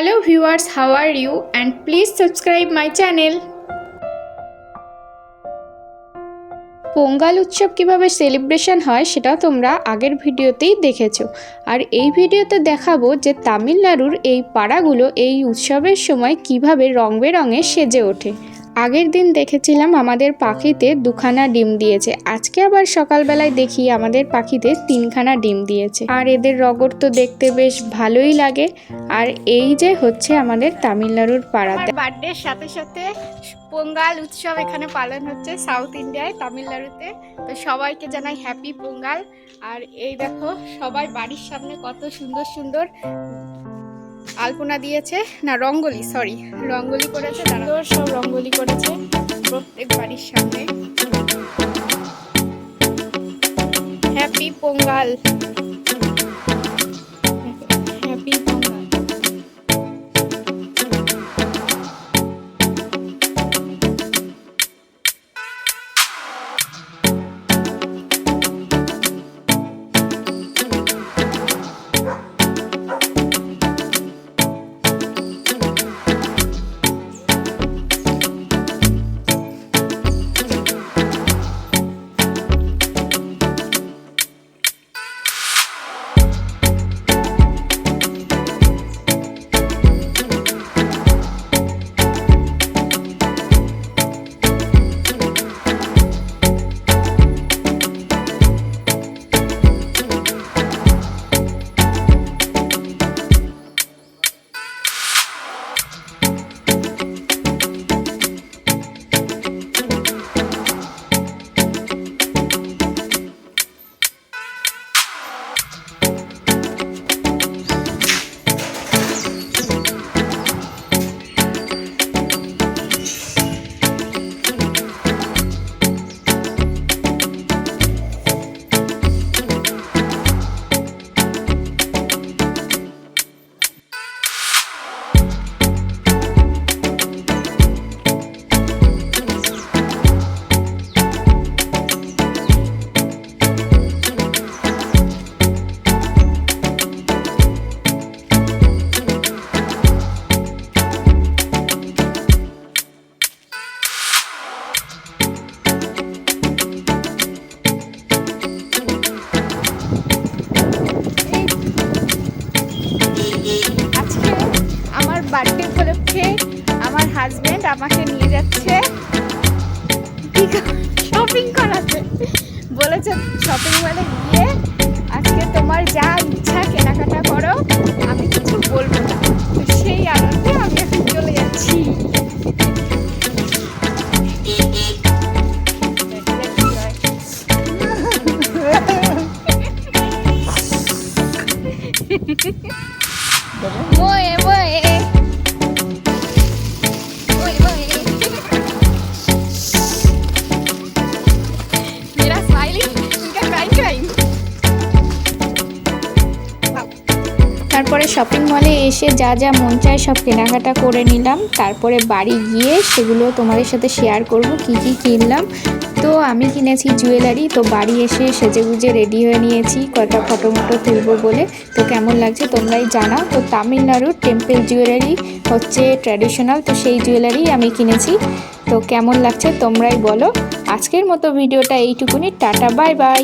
Hello viewers, how are you and please subscribe my channel Pongal উৎসব কীভাবে celebration হয় সেটা তোমরা আগের ভিডিওতেই দেখেছ। আর এই ভিডিওতে দেখাবো যে তামিলনাড়ুর এই পাড়াগুলো এই উৎসবের সময় কীভাবে রং বেরঙে সেজে ওঠে। আগের দিন দেখেছিলাম আমাদের পাখিতে দুখানা ডিম দিয়েছে। আজকে আবার সকালবেলায় দেখি আমাদের পাখিতে তিনখানা ডিম দিয়েছে। আর এদের রগর তো দেখতে বেশ ভালোই লাগে। আর এই যে হচ্ছে আমাদের তামিলনাড়ুর পাড়াতে। বার্থডের সাথে সাথে পোঙ্গাল উৎসব এখানে পালন হচ্ছে সাউথ ইন্ডিয়ায়, তামিলনাড়ুতে। তো সবাইকে জানাই হ্যাপি পোঙ্গাল। আর এই দেখো, সবাই বাড়ির সামনে কত সুন্দর সুন্দর আলপনা দিয়েছে। না রঙ্গলি সরি রঙ্গলি করেছে সুন্দর সব রঙ্গলি করেছে। প্রত্যেক বাড়ির সামনে। হ্যাপি পোঙ্গাল বার্থডে উপলক্ষে আমার হাজবেন্ড আমাকে নিয়ে যাচ্ছে। শপিং করাতে। বলেছে শপিং মলে গিয়ে আজকে তোমার যা ইচ্ছা কেনাকাটা করো আমি কিছু বলব না। তো সেই আনন্দে আমি এখন চলে যাচ্ছি। Mueve, mueve. তারপরে শপিং মলে এসে যা যা মন চায় সব কেনাকাটা করে নিলাম। তারপরে বাড়ি গিয়ে সেগুলো তোমাদের সাথে শেয়ার করব, কি কি কিনলাম। তো আমি কিনেছি জুয়েলারি তো বাড়ি এসে সেজে গুজে রেডি হয়ে নিয়েছি, কয়টা ফটো মটো তুলবো বলে। তো কেমন লাগছে তোমরাই জানাও। তো তামিলনাড়ুর টেম্পল জুয়েলারি হচ্ছে ট্র্যাডিশনাল তো সেই জুয়েলারি আমি কিনেছি। তো কেমন লাগছে তোমরাই বলো। আজকের মতো ভিডিওটা এইটুকুনি। Tata bye bye